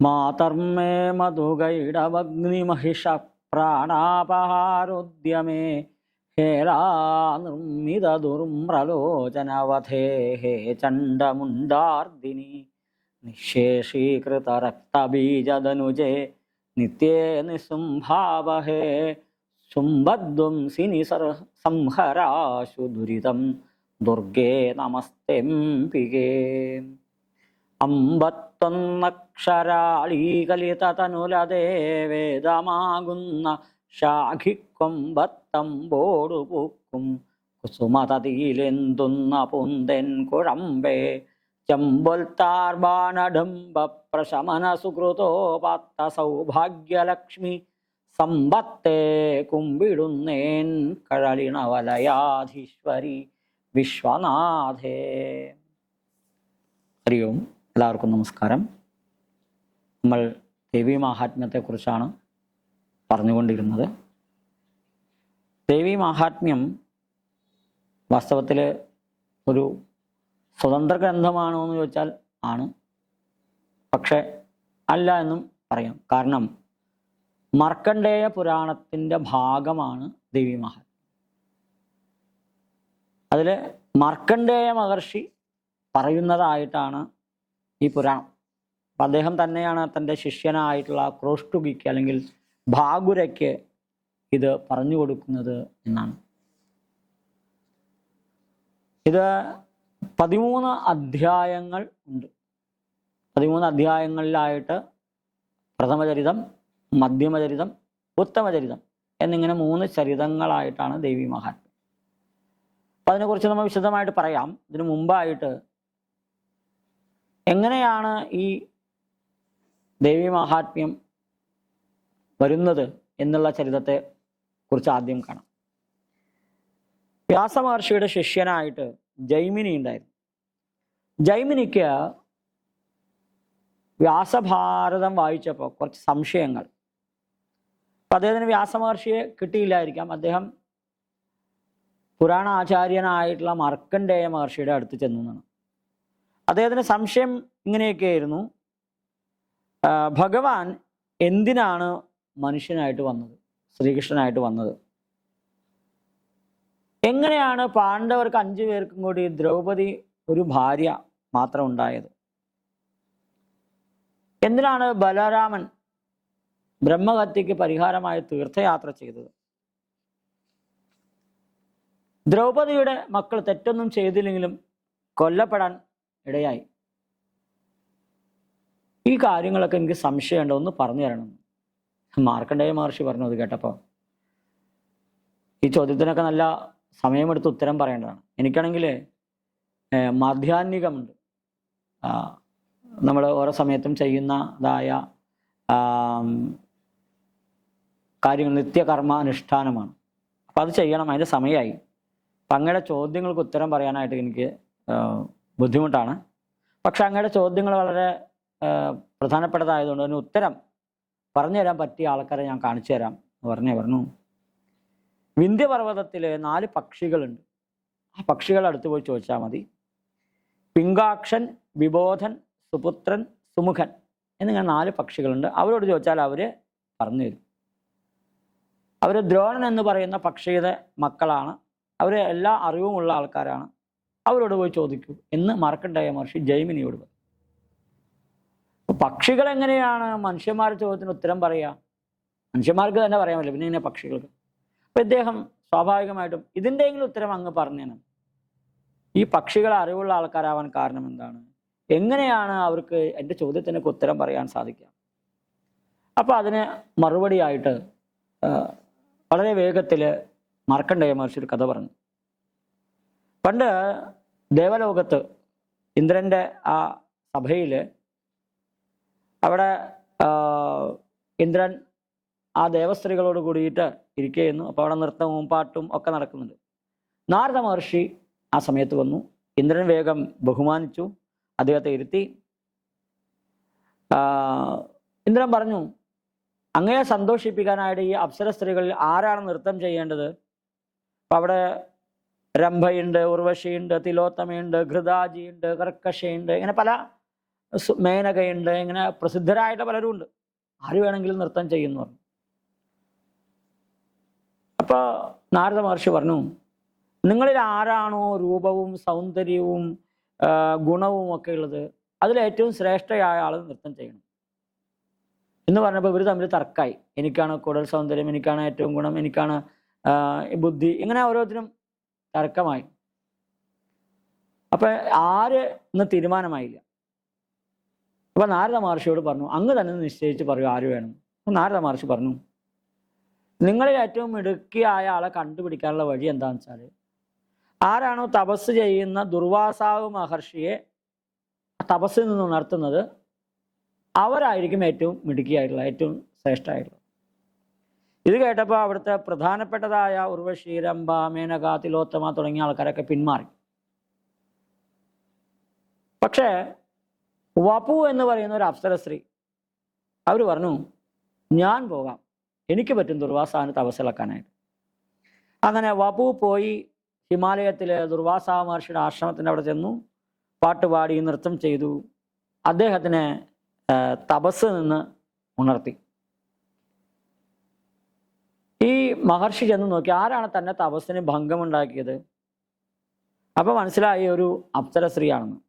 മാതർമേ മധുഗൈഡവഗ്നിമഹിഷ പ്രാണാപഹാരോദ്യമേ ഹേളാനിർമ്മിത ദുർമ്രലോചനവധേ ഹേ ചണ്ഡമുണ്ടാർദിനി നിശേഷീകൃത രക്തബീജതനുജേ നിത്യേ നിസുംഭാവഹേ ശുംഭദ്വംസിനി sir സംഹരാശു ദുരിതം. ദുർഗേ നമസ്തെംപികേ അമ്പത്തൊന്നക്ഷരാളീകലിതനുലതേ വേദമാകുന്ന ശാഖിക്കൊമ്പത്തമ്പോടു പൂക്കും. കുസുമതതിയിലെന്തുന്ന പുന്തൻ കുഴമ്പേ. ചെമ്പൊൽത്താർബാണഡംബ പ്രശമന സുകൃതോപാത്ത സൗഭാഗ്യലക്ഷ്മി സമ്പത്തെ കുമ്പിടുന്നേൻ കഴലിണവലയാധീശ്വരി വിശ്വനാഥേ. ഹരി ഓം എല്ലാവർക്കും നമസ്കാരം. നമ്മൾ ദേവി മാഹാത്മ്യത്തെക്കുറിച്ചാണ് പറഞ്ഞുകൊണ്ടിരുന്നത്. ദേവി മാഹാത്മ്യം വാസ്തവത്തിൽ ഒരു സ്വതന്ത്ര ഗ്രന്ഥമാണോ എന്ന് ചോദിച്ചാൽ ആണ്. പക്ഷെ അല്ല എന്നും പറയാം. കാരണം മർക്കണ്ഡേയ പുരാണത്തിന്റെ ഭാഗമാണ് ദേവി മഹാത്മ്യം. അതിൽ മർക്കണ്ഡേയ മഹർഷി പറയുന്നതായിട്ടാണ് ഈ പുരാണം. അപ്പം അദ്ദേഹം തന്നെയാണ് തന്റെ ശിഷ്യനായിട്ടുള്ള ക്രോഷ്ടുകിക്ക് അല്ലെങ്കിൽ ഭാഗുരയ്ക്ക് ഇത് പറഞ്ഞു കൊടുക്കുന്നത് എന്നാണ്. ഇത് പതിമൂന്ന് അധ്യായങ്ങൾ ഉണ്ട്. പതിമൂന്ന് അധ്യായങ്ങളിലായിട്ട് പ്രഥമചരിതം മധ്യമചരിതം ഉത്തമചരിതം എന്നിങ്ങനെ മൂന്ന് ചരിതങ്ങളായിട്ടാണ് ദേവി മഹാത്മ്യം അപ്പം അതിനെക്കുറിച്ച് നമ്മൾ വിശദമായിട്ട് പറയാം. ഇതിനു മുമ്പായിട്ട് എങ്ങനെയാണ് ഈ ദേവി മഹാത്മ്യം വരുന്നത് എന്നുള്ള ചരിതത്തെ കുറിച്ച് ആദ്യം കാണാം. വ്യാസമഹർഷിയുടെ ശിഷ്യനായിട്ട് ജൈമിനി ഉണ്ടായിരുന്നു. ജൈമിനിക്ക് വ്യാസഭാരതം വായിച്ചപ്പോൾ കുറച്ച് സംശയങ്ങൾ. അപ്പം അദ്ദേഹത്തിന് വ്യാസമഹർഷിയെ കിട്ടിയില്ലായിരിക്കാം. അദ്ദേഹം പുരാണാചാര്യനായിട്ടുള്ള ആചാര്യനായിട്ടുള്ള മാർക്കണ്ഡേയ മഹർഷിയുടെ അടുത്ത് ചെന്നു എന്നാണ് അദ്ദേഹത്തിന് സംശയം ഇങ്ങനെയൊക്കെയായിരുന്നു. ഭഗവാൻ എന്തിനാണ് മനുഷ്യനായിട്ട് വന്നത്? ശ്രീകൃഷ്ണനായിട്ട് വന്നത്. എങ്ങനെയാണ് പാണ്ഡവർക്ക് അഞ്ചു പേർക്കും കൂടി ദ്രൗപദി ഒരു ഭാര്യ മാത്രം ഉണ്ടായത്? എന്തിനാണ് ബലരാമൻ ബ്രഹ്മഹത്യക്ക് പരിഹാരമായി തീർത്ഥയാത്ര ചെയ്തത്? ദ്രൗപദിയുടെ മക്കൾ തെറ്റൊന്നും ചെയ്തില്ലെങ്കിലും കൊല്ലപ്പെടാൻ ഇടയായി. ഈ കാര്യങ്ങളൊക്കെ എനിക്ക് സംശയമുണ്ടോ. ഒന്ന് പറഞ്ഞു തരണം. മാർക്കണ്ഡേയ മഹർഷി പറഞ്ഞു അത് കേട്ടപ്പോൾ. ഈ ചോദ്യത്തിനൊക്കെ നല്ല സമയമെടുത്ത് ഉത്തരം പറയേണ്ടതാണ്. എനിക്കാണെങ്കിൽ മാധ്യാത്മികമുണ്ട് നമ്മൾ ഓരോ സമയത്തും ചെയ്യുന്നതായ കാര്യങ്ങൾ നിത്യകർമാനുഷ്ഠാനമാണ് അപ്പം അത് ചെയ്യണം. അതിന്റെ സമയമായി. അപ്പം അങ്ങയുടെ ചോദ്യങ്ങൾക്ക് ഉത്തരം പറയാനായിട്ട് എനിക്ക് ബുദ്ധിമുട്ടാണ്. പക്ഷെ അങ്ങയുടെ ചോദ്യങ്ങൾ വളരെ പ്രധാനപ്പെട്ടതായതുകൊണ്ട് അതിന് ഉത്തരം പറഞ്ഞു തരാൻ പറ്റിയ ആൾക്കാരെ ഞാൻ കാണിച്ചു തരാം എന്ന് പറഞ്ഞേ പറഞ്ഞു. വിന്ധ്യപർവതത്തിൽ നാല് പക്ഷികളുണ്ട്. ആ പക്ഷികൾ അടുത്ത് പോയി ചോദിച്ചാൽ മതി. പിങ്കാക്ഷൻ വിബോധൻ സുപുത്രൻ സുമുഖൻ എന്നിങ്ങനെ നാല് പക്ഷികളുണ്ട്. അവരോട് ചോദിച്ചാൽ അവർ പറഞ്ഞു തരും. അവർ ദ്രോണൻ എന്ന് പറയുന്ന പക്ഷിയുടെ മക്കളാണ്. അവർ എല്ലാ അറിവുമുള്ള ആൾക്കാരാണ്. അവരോട് പോയി ചോദിക്കൂ എന്ന് മാർക്കണ്ഡേയ മഹർഷി ജൈമിനിയോട് പറഞ്ഞു. പക്ഷികൾ എങ്ങനെയാണ് മനുഷ്യന്മാരുടെ ചോദ്യത്തിന് ഉത്തരം പറയുക മനുഷ്യന്മാർക്ക് തന്നെ പറയാൻ പറ്റില്ല. പിന്നെ ഇങ്ങനെ പക്ഷികൾക്ക്. അപ്പം ഇദ്ദേഹം സ്വാഭാവികമായിട്ടും ഇതിന്റെയെങ്കിലും ഉത്തരം അങ്ങ് പറഞ്ഞേനെ. ഈ പക്ഷികൾ അറിവുള്ള ആൾക്കാരാവാൻ കാരണം എന്താണ്? എങ്ങനെയാണ് അവർക്ക് എന്റെ ചോദ്യത്തിനൊക്കെ ഉത്തരം പറയാൻ സാധിക്കുക? അപ്പോൾ അതിന് മറുപടിയായിട്ട് വളരെ വേഗത്തിൽ മാർക്കണ്ഡേയ മഹർഷി ഒരു കഥ പറഞ്ഞു. പണ്ട് ദേവലോകത്ത് ഇന്ദ്രന്റെ ആ സഭയിൽ അവിടെ ഇന്ദ്രൻ ആ ദേവസ്ത്രീകളോട് കൂടിയിട്ട് ഇരിക്കുകയെന്നു അപ്പോൾ അവിടെ നൃത്തവും പാട്ടും ഒക്കെ നടക്കുന്നുണ്ട്. നാരദ മഹർഷി ആ സമയത്ത് വന്നു. ഇന്ദ്രൻ വേഗം ബഹുമാനിച്ചു. അദ്ദേഹത്തെ ഇരുത്തി. ഇന്ദ്രൻ പറഞ്ഞു അങ്ങയെ സന്തോഷിപ്പിക്കാനായിട്ട് ഈ അപ്സര സ്ത്രീകളിൽ ആരാണ് നൃത്തം ചെയ്യേണ്ടത്? അപ്പം അവിടെ രംഭയുണ്ട് ഉർവശിയുണ്ട് തിലോത്തമയുണ്ട് ഘൃതാജിയുണ്ട് കർക്കശയുണ്ട് ഇങ്ങനെ പല മേനകയുണ്ട് ഇങ്ങനെ പ്രസിദ്ധരായിട്ട് പലരും ഉണ്ട്. ആര് വേണമെങ്കിലും നൃത്തം ചെയ്യുന്നു പറഞ്ഞു. അപ്പോൾ നാരദ മഹർഷി പറഞ്ഞു നിങ്ങളിൽ ആരാണോ രൂപവും സൗന്ദര്യവും ഗുണവും ഒക്കെ ഉള്ളത് അതിലേറ്റവും ശ്രേഷ്ഠയായ ആൾ നൃത്തം ചെയ്യണം. എന്ന് പറഞ്ഞപ്പോൾ ഇവർ തമ്മിൽ തർക്കമായി എനിക്കാണ് കൂടുതൽ സൗന്ദര്യം എനിക്കാണ് ഏറ്റവും ഗുണം എനിക്കാണ് ബുദ്ധി ഇങ്ങനെ ഓരോരുത്തരും തർക്കമായി. അപ്പൊ ആര് എന്ന് തീരുമാനമായില്ല. അപ്പൊ നാരദ മഹർഷിയോട് പറഞ്ഞു അങ്ങ് തന്നെ നിശ്ചയിച്ച് പറയൂ ആര് വേണം. അപ്പൊ നാരദ മഹർഷി പറഞ്ഞു നിങ്ങളിൽ ഏറ്റവും മിടുക്കിയായ ആളെ കണ്ടുപിടിക്കാനുള്ള വഴി എന്താണെന്ന് വെച്ചാൽ ആരാണോ തപസ് ചെയ്യുന്ന ദുർവാസാവ് മഹർഷിയെ തപസ്സിൽ നിന്ന് ഉണർത്തുന്നത് അവരായിരിക്കും ഏറ്റവും മിടുക്കിയായിട്ടുള്ള ഏറ്റവും ശ്രേഷ്ഠമായിട്ടുള്ളത് ഇത് കേട്ടപ്പോൾ അവിടുത്തെ പ്രധാനപ്പെട്ടതായ ഉർവശി രംഭ മേനക തിലോത്തമ തുടങ്ങിയ ആൾക്കാരൊക്കെ പിന്മാറി. പക്ഷേ വപു എന്ന് പറയുന്ന ഒരു അപ്സരസ്ത്രീ അവർ പറഞ്ഞു ഞാൻ പോകാം. എനിക്ക് പറ്റും ദുർവാസാവിന് തപസ്സിളക്കാനായിട്ട്. അങ്ങനെ വപു പോയി ഹിമാലയത്തിലെ ദുർവാസ മഹർഷിയുടെ ആശ്രമത്തിന്റെ അവിടെ ചെന്നു. പാട്ടുപാടി നൃത്തം ചെയ്തു. അദ്ദേഹത്തിനെ തപസ് നിന്ന് ഉണർത്തി. ഈ മഹർഷി ചെന്ന് നോക്കി ആരാണ് തന്നെ തപസ്സിന് ഭംഗമുണ്ടാക്കിയത്? അപ്പൊ മനസ്സിലായി ഒരു അപ്സര സ്ത്രീയാണെന്ന്.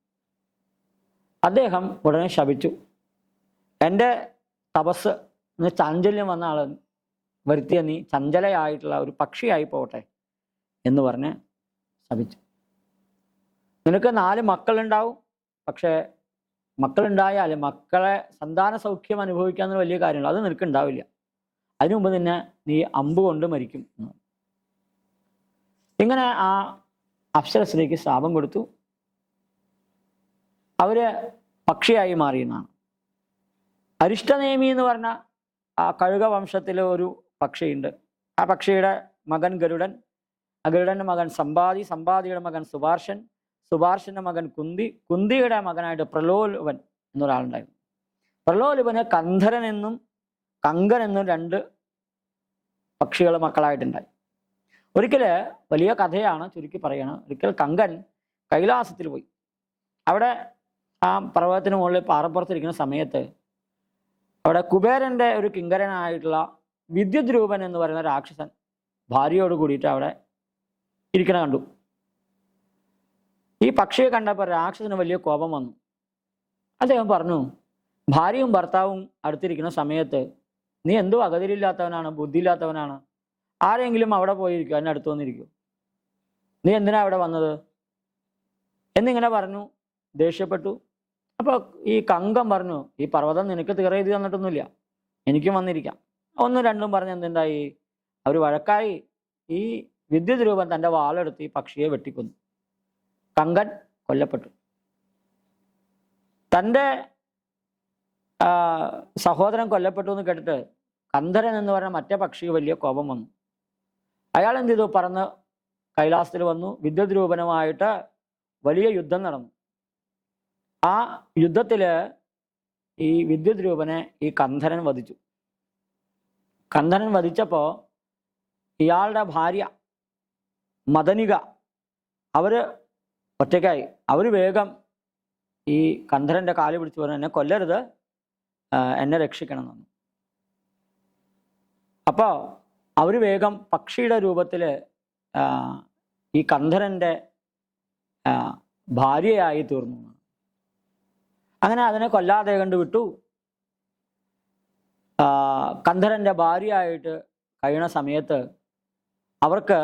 അദ്ദേഹം ഉടനെ ശപിച്ചു. എന്റെ തപസ് ചാഞ്ചല്യം വന്ന ആൾ വരുത്തിയ നീ ചഞ്ചലയായിട്ടുള്ള ഒരു പക്ഷിയായി പോകട്ടെ എന്ന് പറഞ്ഞ് ശപിച്ചു. നിനക്ക് നാല് മക്കളുണ്ടാവും. പക്ഷേ മക്കളുണ്ടായാൽ മക്കളെ സന്താന സൗഖ്യം അനുഭവിക്കാന്ന് വലിയ കാര്യമുള്ളൂ അത് നിനക്ക് ഉണ്ടാവില്ല. അതിനു മുമ്പ് നിന്നെ നീ അമ്പ് കൊണ്ട് മരിക്കും. ഇങ്ങനെ ആ അപ്സരസിലേക്ക് ശാപം കൊടുത്തു. അവർ പക്ഷിയായി മാറിയെന്നാണ് അരിഷ്ടനേമി എന്ന് പറഞ്ഞ ആ കഴുക വംശത്തിലെ ഒരു പക്ഷിയുണ്ട്. ആ പക്ഷിയുടെ മകൻ ഗരുഡൻ ആ ഗരുഡന്റെ മകൻ സമ്പാദി സമ്പാദിയുടെ മകൻ സുഭാർഷൻ സുഭാർഷന്റെ മകൻ കുന്തി കുന്തിയുടെ മകനായിട്ട് പ്രലോലുവൻ എന്നൊരാളുണ്ടായിരുന്നു. പ്രലോലുവന് കന്ധരൻ എന്നും കങ്കൻ എന്നും രണ്ട് പക്ഷികൾ മക്കളായിട്ടുണ്ടായി. ഒരിക്കൽ വലിയ കഥയാണ് ചുരുക്കി പറയണം ഒരിക്കൽ കങ്കൻ കൈലാസത്തിൽ പോയി. അവിടെ ആ പർവതത്തിന് മുകളിൽ പാറപ്പുറത്തിരിക്കുന്ന സമയത്ത് അവിടെ കുബേരന്റെ ഒരു കിങ്കരനായിട്ടുള്ള വിദ്യുത് രൂപൻ എന്ന് പറയുന്ന രാക്ഷസൻ ഭാര്യയോട് കൂടിയിട്ട് അവിടെ ഇരിക്കണ കണ്ടു. ഈ പക്ഷിയെ കണ്ടപ്പോൾ രാക്ഷസന് വലിയ കോപം വന്നു. അദ്ദേഹം പറഞ്ഞു ഭാര്യയും ഭർത്താവും അടുത്തിരിക്കുന്ന സമയത്ത് നീ എന്തോ അഗതിയില്ലാത്തവനാണ് ബുദ്ധിയില്ലാത്തവനാണ്. ആരെങ്കിലും അവിടെ പോയിരിക്കും? എന്നെ അടുത്ത് വന്നിരിക്കും. നീ എന്തിനാ അവിടെ വന്നത്? എന്നിങ്ങനെ പറഞ്ഞു ദേഷ്യപ്പെട്ടു. അപ്പൊ ഈ കങ്കം പറഞ്ഞു ഈ പർവതം നിനക്ക് തീറെ എഴുതി തന്നിട്ടൊന്നുമില്ല. എനിക്കും വന്നിരിക്കാം. ഒന്നും രണ്ടും പറഞ്ഞ് എന്തുണ്ടായി? അവർ വഴക്കായി ഈ വിദ്യുത് രൂപം തന്റെ വാളെടുത്ത് ഈ പക്ഷിയെ വെട്ടിക്കൊന്നു. കങ്കൻ കൊല്ലപ്പെട്ടു. തന്റെ സഹോദരൻ കൊല്ലപ്പെട്ടു എന്ന് കേട്ടിട്ട് കന്ധരൻ എന്ന് പറഞ്ഞ മറ്റേ പക്ഷിക്ക് വലിയ കോപം വന്നു. അയാൾ എന്ത് ചെയ്തു? പറന്ന് കൈലാസത്തിൽ വന്നു. വിദ്യുത് രൂപനുമായിട്ട് വലിയ യുദ്ധം നടന്നു. ആ യുദ്ധത്തിൽ ഈ വിദ്യുത് രൂപനെ ഈ കന്ധനൻ വധിച്ചു. കന്ധനൻ വധിച്ചപ്പോൾ ഇയാളുടെ ഭാര്യ മദനിക അവർ ഒറ്റയ്ക്കായി. അവർ വേഗം ഈ കന്ധരന്റെ കാൽ പിടിച്ചു പറഞ്ഞു എന്നെ കൊല്ലരുത് എന്നെ രക്ഷിക്കണം എന്നു അപ്പോൾ അവർ വേഗം പക്ഷിയുടെ രൂപത്തിൽ ഈ കന്ധരന്റെ ഭാര്യയായി തീർന്നു. അങ്ങനെ അതിനെ കൊല്ലാതെ കണ്ടുവിട്ടു കന്ധരന്റെ ഭാര്യയായിട്ട് കഴിയണ സമയത്ത് അവർക്ക്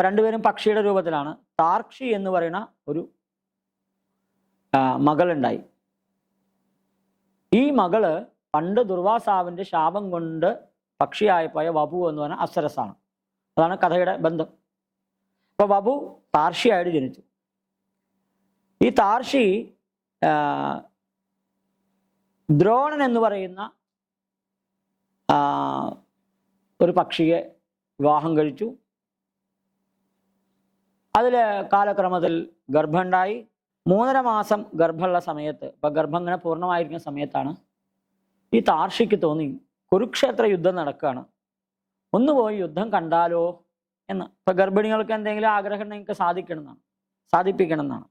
രണ്ടുപേരും പക്ഷിയുടെ രൂപത്തിലാണ്. താർക്ഷി എന്ന് പറയുന്ന ഒരു മകളുണ്ടായി. ഈ മകൾ പണ്ട് ദുർവാസാവിന്റെ ശാപം കൊണ്ട് പക്ഷിയായി പോയ വപു എന്ന് പറഞ്ഞ അപ്സരസാണ്. അതാണ് കഥയുടെ ബന്ധം. അപ്പൊ വപു താർഷിയായിട്ട് ജനിച്ചു. ഈ താർഷി ദ്രോണൻ എന്ന് പറയുന്ന ഒരു പക്ഷിയെ വിവാഹം കഴിച്ചു. അതിൽ കാലക്രമത്തിൽ ഗർഭമുണ്ടായി. മൂന്നര മാസം ഗർഭമുള്ള സമയത്ത് ഇപ്പം ഗർഭം ഇങ്ങനെ പൂർണമായിരിക്കുന്ന സമയത്താണ് ഈ താർഷിക്ക് തോന്നി കുരുക്ഷേത്ര യുദ്ധം നടക്കുകയാണ്. ഒന്ന് പോയി യുദ്ധം കണ്ടാലോ എന്ന്. ഇപ്പം ഗർഭിണികൾക്ക് എന്തെങ്കിലും ആഗ്രഹം ഉണ്ടെങ്കിൽ സാധിക്കണം എന്നാണ് സാധിപ്പിക്കണം എന്നാണ്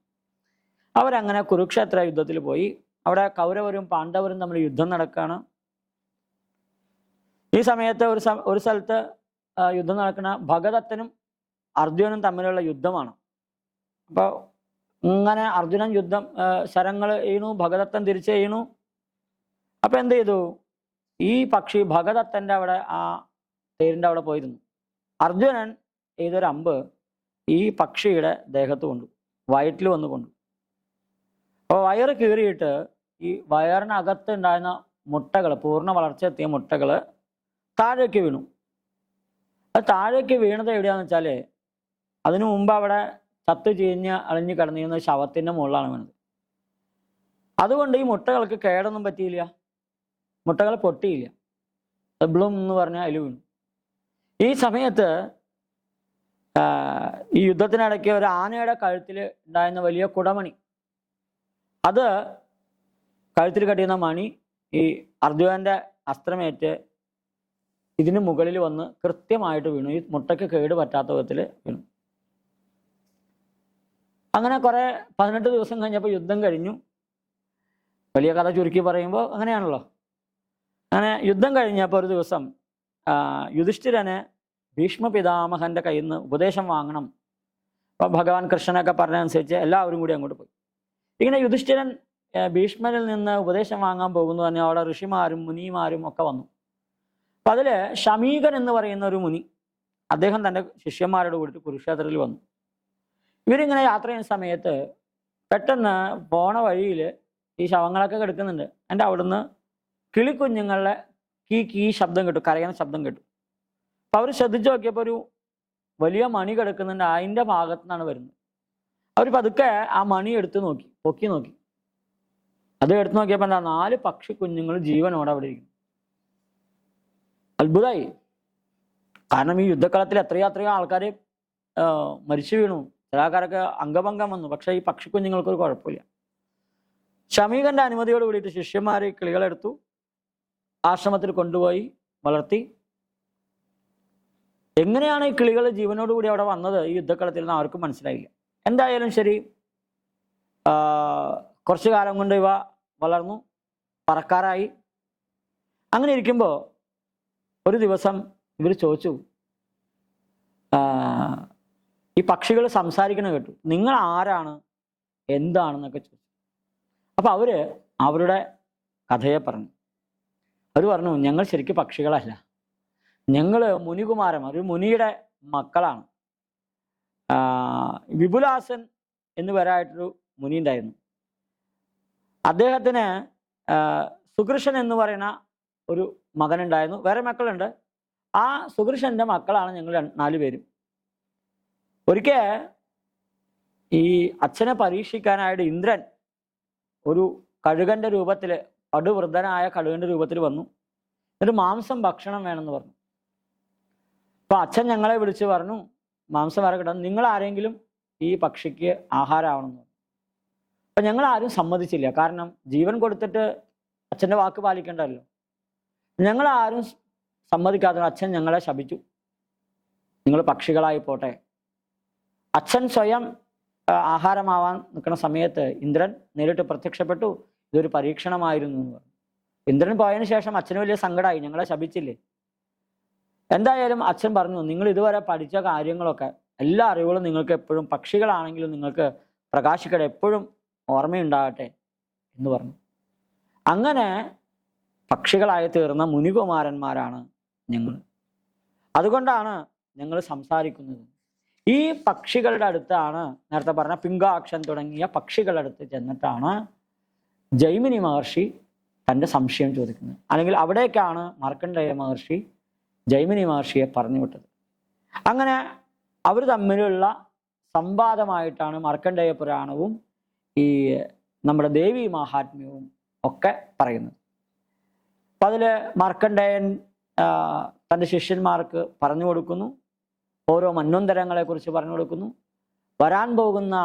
അവരങ്ങനെ കുരുക്ഷേത്ര യുദ്ധത്തിൽ പോയി. അവിടെ കൗരവരും പാണ്ഡവരും തമ്മിൽ യുദ്ധം നടക്കുകയാണ് ഈ സമയത്ത് ഒരു ഒരു സ്ഥലത്ത് യുദ്ധം നടക്കുന്ന ഭഗദത്തനും അർജുനനും തമ്മിലുള്ള യുദ്ധമാണ്. അപ്പോൾ ഇങ്ങനെ അർജുനൻ യുദ്ധം ശരങ്ങൾ ചെയ്യണു ഭഗദത്തൻ തിരിച്ച് ചെയ്യണു അപ്പൊ എന്ത് ചെയ്തു? ഈ പക്ഷി ഭഗദത്തന്റെ അവിടെ ആ തേരിന്റെ അവിടെ പോയിരുന്നു. അർജുനൻ ചെയ്തൊരു അമ്പ് ഈ പക്ഷിയുടെ ദേഹത്ത് കൊണ്ടു വയറ്റിൽ വന്ന് കൊണ്ടു. അപ്പോൾ വയറ് കീറിയിട്ട് ഈ വയറിനകത്ത് ഉണ്ടായിരുന്ന മുട്ടകൾ പൂർണ വളർച്ച എത്തിയ മുട്ടകൾ താഴേക്ക് വീണു. അത് താഴേക്ക് വീണത് എവിടെയാന്ന് വെച്ചാൽ അതിനു മുമ്പ് അവിടെ ചത്തു ചീഞ്ഞ് അളിഞ്ഞ് കിടന്നിരുന്ന ശവത്തിന്റെ മുകളിലാണ് വീണത്. അതുകൊണ്ട് ഈ മുട്ടകൾക്ക് കേടൊന്നും പറ്റിയില്ല. മുട്ടകൾ പൊട്ടിയില്ല. ബ്ലൂം എന്ന് പറഞ്ഞാൽ അതിൽ വീണു. ഈ സമയത്ത് ഈ യുദ്ധത്തിനിടയ്ക്ക് ഒരു ആനയുടെ കഴുത്തിൽ ഉണ്ടായിരുന്ന വലിയ കുടമണി അത് കഴുത്തിൽ കട്ടിയുന്ന മണി ഈ അർജുനന്റെ അസ്ത്രമേറ്റ് ഇതിന് മുകളിൽ വന്ന് കൃത്യമായിട്ട് വീണു. ഈ മുട്ടയ്ക്ക് കേട് പറ്റാത്ത വിധത്തിൽ വീണു. അങ്ങനെ കുറെ പതിനെട്ട് ദിവസം കഴിഞ്ഞപ്പോൾ യുദ്ധം കഴിഞ്ഞു. വലിയ കഥ ചുരുക്കി പറയുമ്പോൾ അങ്ങനെയാണല്ലോ. അങ്ങനെ യുദ്ധം കഴിഞ്ഞപ്പോൾ ഒരു ദിവസം യുധിഷ്ഠിരന് ഭീഷ്മ പിതാമഹന്റെ കയ്യിൽ നിന്ന് ഉപദേശം വാങ്ങണം. അപ്പൊ ഭഗവാൻ കൃഷ്ണനൊക്കെ പറഞ്ഞതനുസരിച്ച് എല്ലാവരും കൂടി അങ്ങോട്ട് പോയി. ഇങ്ങനെ യുധിഷ്ഠിരൻ ഭീഷ്മരിൽ നിന്ന് ഉപദേശം വാങ്ങാൻ പോകുന്നു തന്നെ. അവിടെ ഋഷിമാരും മുനിമാരും ഒക്കെ വന്നു. അപ്പൊ അതിൽ ഷമീകൻ എന്ന് പറയുന്ന ഒരു മുനി അദ്ദേഹം തന്റെ ശിഷ്യന്മാരോട് കൂടിയിട്ട് കുരുക്ഷേത്രത്തിൽ വന്നു. ഇവരിങ്ങനെ യാത്ര ചെയ്യുന്ന സമയത്ത് പെട്ടെന്ന് പോണ വഴിയിൽ ഈ ശവങ്ങളൊക്കെ കിടക്കുന്നുണ്ട്. എന്റെ അവിടുന്ന് കിളിക്കുഞ്ഞുങ്ങളുടെ കീ കീ ശബ്ദം കേട്ടു കരയുന്ന ശബ്ദം കേട്ടു. അപ്പൊ അവർ ശ്രദ്ധിച്ചു നോക്കിയപ്പോൾ ഒരു വലിയ മണി കിടക്കുന്നുണ്ട്. അതിന്റെ ഭാഗത്തു നിന്നാണ് വരുന്നത്. അവർ പതുക്കെ ആ മണി എടുത്ത് നോക്കി പൊക്കി നോക്കി. അത് എടുത്തു നോക്കിയപ്പോൾ എന്താ നാല് പക്ഷി കുഞ്ഞുങ്ങൾ ജീവനോടെ അവിടെ ഇരിക്കുന്നു. അത്ഭുതമായി കാരണം ഈ യുദ്ധക്കളത്തിൽ എത്രയോ എത്രയോ ആൾക്കാർ മരിച്ചു വീണു. ചില ആൾക്കാരൊക്കെ അംഗഭംഗം വന്നു. പക്ഷേ ഈ പക്ഷി കുഞ്ഞുങ്ങൾക്കൊരു കുഴപ്പമില്ല. ഷമീകന്റെ അനുമതിയോട് കൂടിയിട്ട് ശിഷ്യന്മാരെ കിളികളെടുത്തു ആശ്രമത്തിൽ കൊണ്ടുപോയി വളർത്തി. എങ്ങനെയാണ് ഈ കിളികൾ ജീവനോടുകൂടി അവിടെ വന്നത്? ഈ യുദ്ധക്കളത്തിൽ നിന്ന് ആർക്കും മനസ്സിലായില്ല. എന്തായാലും ശരി കുറച്ചു കാലം കൊണ്ട് ഇവ വളർന്നു പറക്കാറായി. അങ്ങനെ ഇരിക്കുമ്പോൾ ഒരു ദിവസം ഇവർ ചോദിച്ചു ഈ പക്ഷികൾ സംസാരിക്കണ കേട്ടു. നിങ്ങൾ ആരാണ്? എന്താണെന്നൊക്കെ ചോദിച്ചു. അപ്പോൾ അവർ അവരുടെ കഥയെ പറഞ്ഞു. അവർ പറഞ്ഞു ഞങ്ങൾ ശരിക്കും പക്ഷികളല്ല. ഞങ്ങൾ മുനികുമാരൻ ഒരു മുനിയുടെ മക്കളാണ്. വിപുലാസൻ എന്ന് പേരായിട്ടൊരു മുനി ഉണ്ടായിരുന്നു അദ്ദേഹത്തിന് സുകൃഷൻ എന്ന് പറയുന്ന ഒരു മകനുണ്ടായിരുന്നു. വേറെ മക്കളുണ്ട്. ആ സുകൃഷന്റെ മക്കളാണ് ഞങ്ങൾ നാലു പേരും. ഒരിക്കൽ ഈ അച്ഛനെ പരീക്ഷിക്കാനായിട്ട് ഇന്ദ്രൻ ഒരു കഴുകന്റെ രൂപത്തിൽ പടുവൃദ്ധനായ കഴുകന്റെ രൂപത്തിൽ വന്നു. എന്നിട്ട് മാംസം ഭക്ഷണം വേണമെന്ന് പറഞ്ഞു. അപ്പൊ അച്ഛൻ ഞങ്ങളെ വിളിച്ച് പറഞ്ഞു മാംസം വരെ കിട്ടാൻ നിങ്ങൾ ആരെങ്കിലും ഈ പക്ഷിക്ക് ആഹാരമാവണമെന്ന് അപ്പൊ ഞങ്ങൾ ആരും സമ്മതിച്ചില്ല. കാരണം ജീവൻ കൊടുത്തിട്ട് അച്ഛന്റെ വാക്ക് പാലിക്കേണ്ടല്ലോ ഞങ്ങൾ ആരും സമ്മതിക്കാത്ത അച്ഛൻ ഞങ്ങളെ ശപിച്ചു. നിങ്ങൾ പക്ഷികളായി പോട്ടെ. അച്ഛൻ സ്വയം ആഹാരമാവാൻ നിൽക്കുന്ന സമയത്ത് ഇന്ദ്രൻ നേരിട്ട് പ്രത്യക്ഷപ്പെട്ടു. ഇതൊരു പരീക്ഷണമായിരുന്നു എന്ന് പറഞ്ഞു. ഇന്ദ്രൻ പോയതിനു ശേഷം അച്ഛന് വലിയ സങ്കടമായി ഞങ്ങളെ ശപിച്ചില്ലേ? എന്തായാലും അച്ഛൻ പറഞ്ഞു നിങ്ങൾ ഇതുവരെ പഠിച്ച കാര്യങ്ങളൊക്കെ എല്ലാ അറിവുകളും നിങ്ങൾക്ക് എപ്പോഴും പക്ഷികളാണെങ്കിലും നിങ്ങൾക്ക് പ്രകാശിക്കട്ടെ എപ്പോഴും ഓർമ്മയുണ്ടാകട്ടെ എന്ന് പറഞ്ഞു. അങ്ങനെ പക്ഷികളായി തീർന്ന മുനികുമാരന്മാരാണ് ഞങ്ങൾ. അതുകൊണ്ടാണ് ഞങ്ങൾ സംസാരിക്കുന്നത്. ഈ പക്ഷികളുടെ അടുത്താണ് നേരത്തെ പറഞ്ഞ പിങ്കാക്ഷൻ തുടങ്ങിയ പക്ഷികളുടെ അടുത്ത് ചെന്നിട്ടാണ് ജൈമിനി മഹർഷി തന്റെ സംശയം ചോദിക്കുന്നത്. അല്ലെങ്കിൽ അവിടേക്കാണ് മാർക്കണ്ഡേയ മഹർഷി ജൈമിനി മഹർഷിയെ പറഞ്ഞു വിട്ടത്. അങ്ങനെ അവർ തമ്മിലുള്ള സംവാദമായിട്ടാണ് മാർക്കണ്ഡേയ പുരാണവും ഈ നമ്മുടെ ദേവി മഹാത്മ്യവും ഒക്കെ പറയുന്നത്. അപ്പം അതിൽ മാർക്കണ്ഡേയൻ തന്റെ ശിഷ്യന്മാർക്ക് പറഞ്ഞു കൊടുക്കുന്നു. ഓരോ മന്വന്തരങ്ങളെക്കുറിച്ച് പറഞ്ഞു കൊടുക്കുന്നു. വരാൻ പോകുന്ന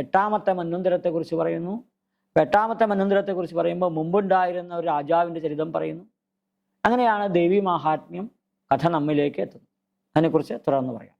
എട്ടാമത്തെ മന്വന്തരത്തെക്കുറിച്ച് പറയുന്നു. എട്ടാമത്തെ മന്വന്തരത്തെക്കുറിച്ച് പറയുമ്പോൾ മുമ്പുണ്ടായിരുന്ന ഒരു രാജാവിന്റെ ചരിതം പറയുന്നു. അങ്ങനെയാണ് ദേവി മാഹാത്മ്യം കഥ നമ്മിലേക്ക് എത്തുന്നു. അതിനെക്കുറിച്ച് തുടർന്ന് പറയാം.